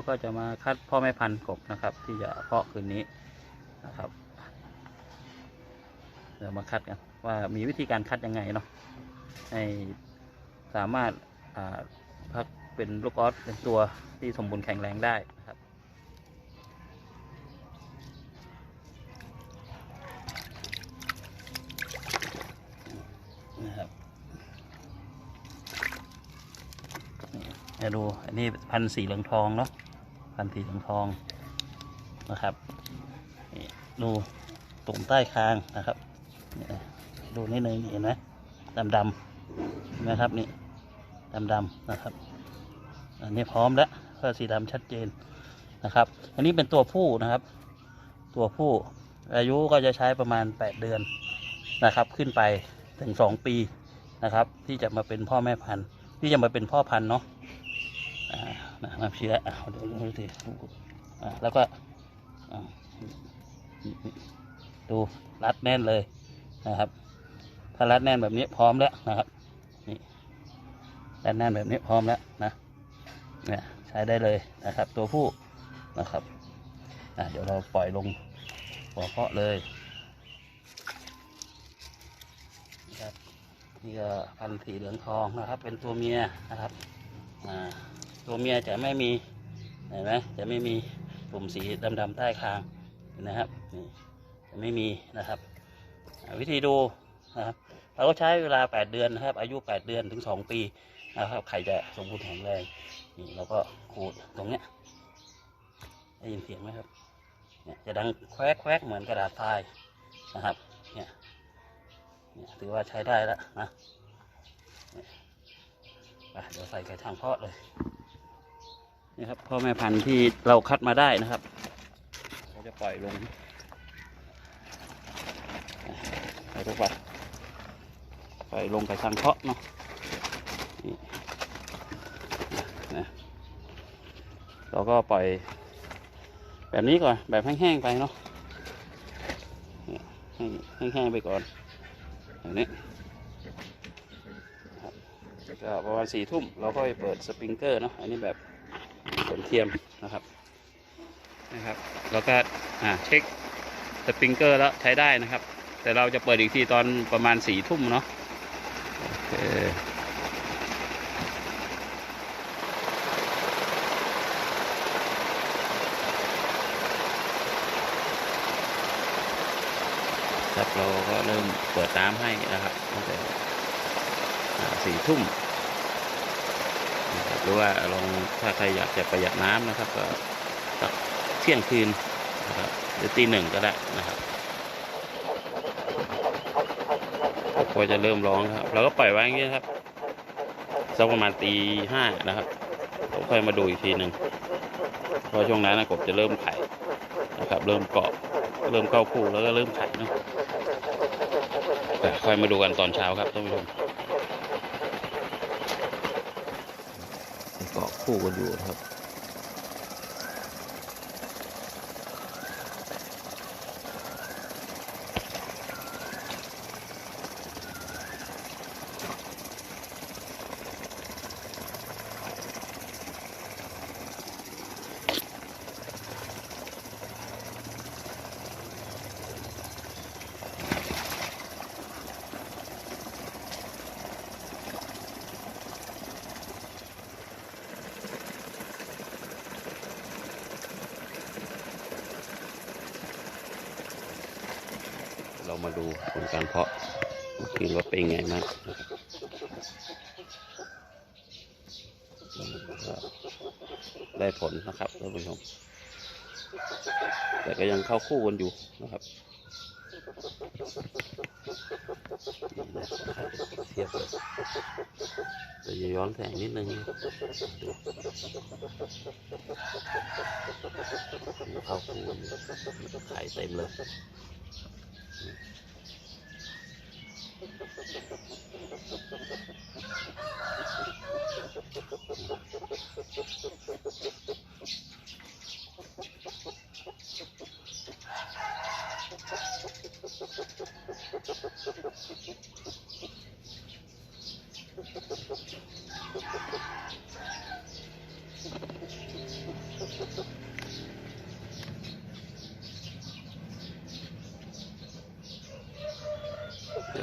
ราก็จะมาคัดพ่อแม่พันธุ์กบนะครับ ที่จะเพาะคืนนี้นะครับเดี๋ยวมาคัดกันว่ามีวิธีการคัดยังไงเนาะให้สามารถาพักเป็นลูกออสเป็นตัวที่สมบูรณ์แข็งแรงได้นะครับนะครับจะดูอันนี้พันธุ์สีเหลืองทองเนาะ พันธุ์สีเหลืองทองนะครับดูตุ่มใต้คางนะครับนี่ดูนิดนึงเห็นไหมดำดำนไหมครับนี่ดำดำนะครับ อันนี้พร้อมแล้วเพื่อสีดำชัดเจนนะครับ อันนี้เป็นตัวผู้นะครับ ตัวผู้อายุก็จะใช้ประมาณ 8 เดือนนะครับ ขึ้นไปถึง 2 ปีนะครับ ที่จะมาเป็นพ่อแม่พันธุ์ที่จะมาเป็นพ่อพันธุ์เนาะ นะน้ำเชื้ออะเดี๋ยวดูสิอ่าแล้วก็ดูรัดแน่นเลยนะครับ ถ้ารัดแน่นแบบนี้พร้อมแล้วนะครับนี่รัดแน่นแบบนี้พร้อมแล้วนะเนี่ยใช้ได้เลยนะครับ ตัวผู้นะครับอะเดี๋ยวเราปล่อยลงหัวเพาะเลยครับนี่ก็พันธุ์สีเหลืองทองนะครับ เป็นตัวเมียนะครับอ่า ตัวเมียจะไม่มีเห็นไหมจะไม่มีปุ่มสีดำๆใต้คางนะครับนี่จะไม่มีนะครับ วิธีดูนะครับเราก็ใช้เวลา 8 เดือนนะครับ อายุ 8 เดือนถึง 2 ปีนะครับใครจะสมบูรณ์แข็งแรงนี่เราก็ขูดตรงเนี้ยได้ยินเสียงไหมครับเนี่ยจะดังแควกแควกเหมือนกระดาษทรายนะครับเนี่ยเนี่ยถือว่าใช้ได้แล้วนะเนี่ยไปเดี๋ยวใส่ไก่ทางเพาะเลย นี่ครับพ่อแม่พันธุ์ที่เราคัดมาได้นะครับเราจะปล่อยลงไปทุกวันปล่อยลงไก่ทางเพาะเนาะนะเราก็ปล่อยแบบนี้ก่อน แบบแห้งๆไปเนาะแห้งๆไปก่อนแบบนี้ก็ประมาณสี่ทุ่มเราก็ไปเปิดสปริงเกอร์เนาะอันนี้แบบ ทียมนะครับนะครับ แล้วก็อ่าเช็คสปริงเกอร์แล้วใช้ได้นะครับ แต่เราจะเปิดอีกทีตอนประมาณสี่ทุ่มเนาะโอเคครับเราก็เริ่มเปิดน้ำให้นะครับตั้งแต่สี่ทุ่ม นะครับหรือว่าลองถ้าใครอยากจะประหยัดน้ำนะครับ ก็สักเที่ยงคืนนะครับหรือตีหนึ่งก็ได้นะครับกว่าจะเริ่มร้องครับเราก็ปล่อยไว้อย่างนี้ครับสักประมาณตีห้านะครับเราค่อยมาดูอีกทีหนึ่งเพราะช่วงนั้นนะกบจะเริ่มไข่นะครับ เริ่มเกาะเริ่มเข้าคู่แล้วก็เริ่มไข่นะแต่ค่อยมาดูกันตอนเช้าครับท่านผู้ชม เกาะคู่กันอยู่นะครับ เรามาดูผลการเพาะเมื่อคืนว่าเป็นไงบ้างนะครับก็ได้ผลนะครับท่านผู้ชม แต่ก็ยังเข้าคู่กันอยู่นะครับเทียบเลยจะย้อนแสงนิดนึงดูเข้าคู่กันอยู่ไข่เต็มเลย ค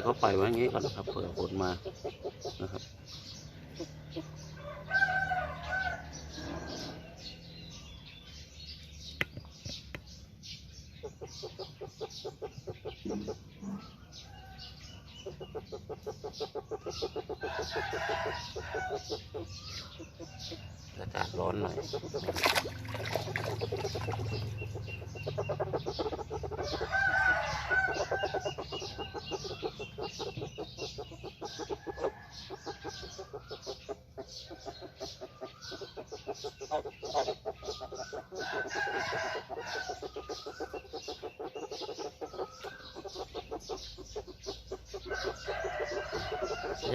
ดี๋ยวก็ปล่อยไว้อย่างนี้ก่อนนะครับเผื่อฝนมานะครับอากาศร้อนหน่อย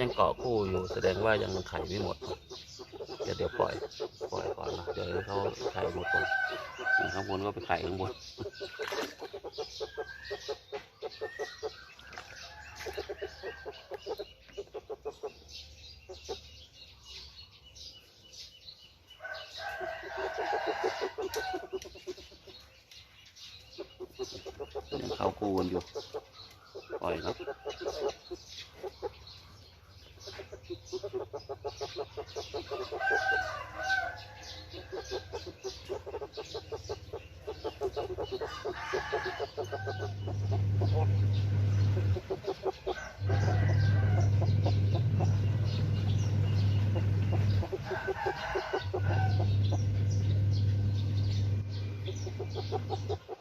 ยังเกาะคู่อยู่แสดงว่ายังไข่ไม่หมดเดี๋ยวเดี๋ยวปล่อยปล่อยก่อนนะเดี๋ยวเขาไข่หมดก่อนข้างบนก็ไปไข่ข้างบนยังเข้าคู่กันอยู่ปล่อยเนาะ Ha ha ha ha.